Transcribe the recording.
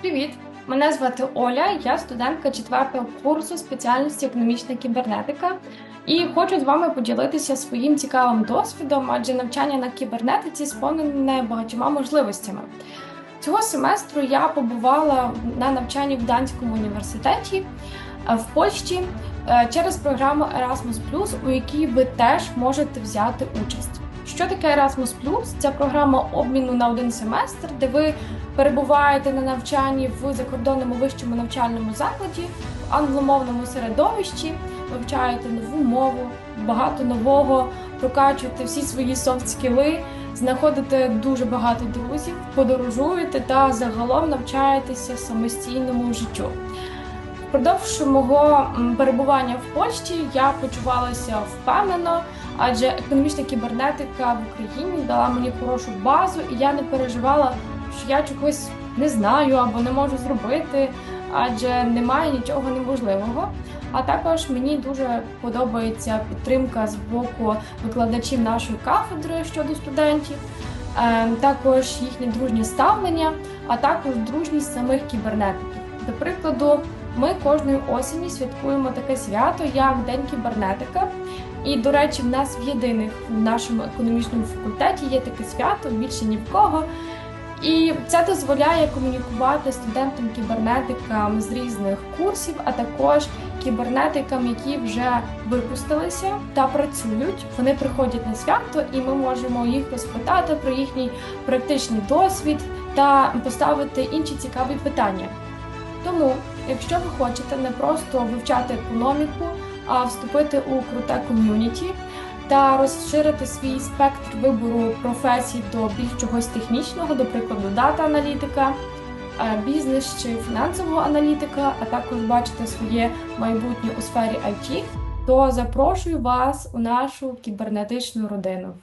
Привіт! Мене звати Оля, я студентка 4 курсу спеціальності економічна кібернетика. І хочу з вами поділитися своїм цікавим досвідом, адже навчання на кібернетиці сповнене багатьма можливостями. Цього семестру я побувала на навчанні в Данському університеті е, в Польщі е, через програму Erasmus+, у якій ви теж можете взяти участь. Що таке Erasmus+? Це програма обміну на один семестр, де ви перебуваєте на навчанні в закордонному вищому навчальному закладі, в англомовному середовищі, вивчаєте нову мову, багато нового, прокачуєте всі свої софт-скіли, знаходите дуже багато друзів, подорожуєте та загалом навчаєтеся самостійному життю. Впродовж мого перебування в Польщі я почувалася впевнено, адже економічна кібернетика в Україні дала мені хорошу базу, і я не переживала, що я чогось не знаю або не можу зробити, адже немає нічого неможливого. А також мені дуже подобається підтримка з боку викладачів нашої кафедри щодо студентів, ем, також їхнє дружнє ставлення, а також дружність самих кібернетиків. До прикладу. Ми кожної осені святкуємо таке свято, як День кібернетика. І, до речі, в нас в єдиних в нашому економічному факультеті є таке свято, більше ні в кого. І це дозволяє комунікувати студентам кібернетикам з різних курсів, а також кібернетикам, які вже випустилися та працюють. Вони приходять на свято, і ми можемо їх розпитати про їхній практичний досвід та поставити інші цікаві питання. Тому, якщо ви хочете не просто вивчати економіку, а вступити у круте ком'юніті та розширити свій спектр вибору професій до більш чогось технічного, до прикладу, дата-аналітика, е, бізнес чи фінансового аналітика, а також бачити своє майбутнє у сфері IT, то запрошую вас у нашу кібернетичну родину.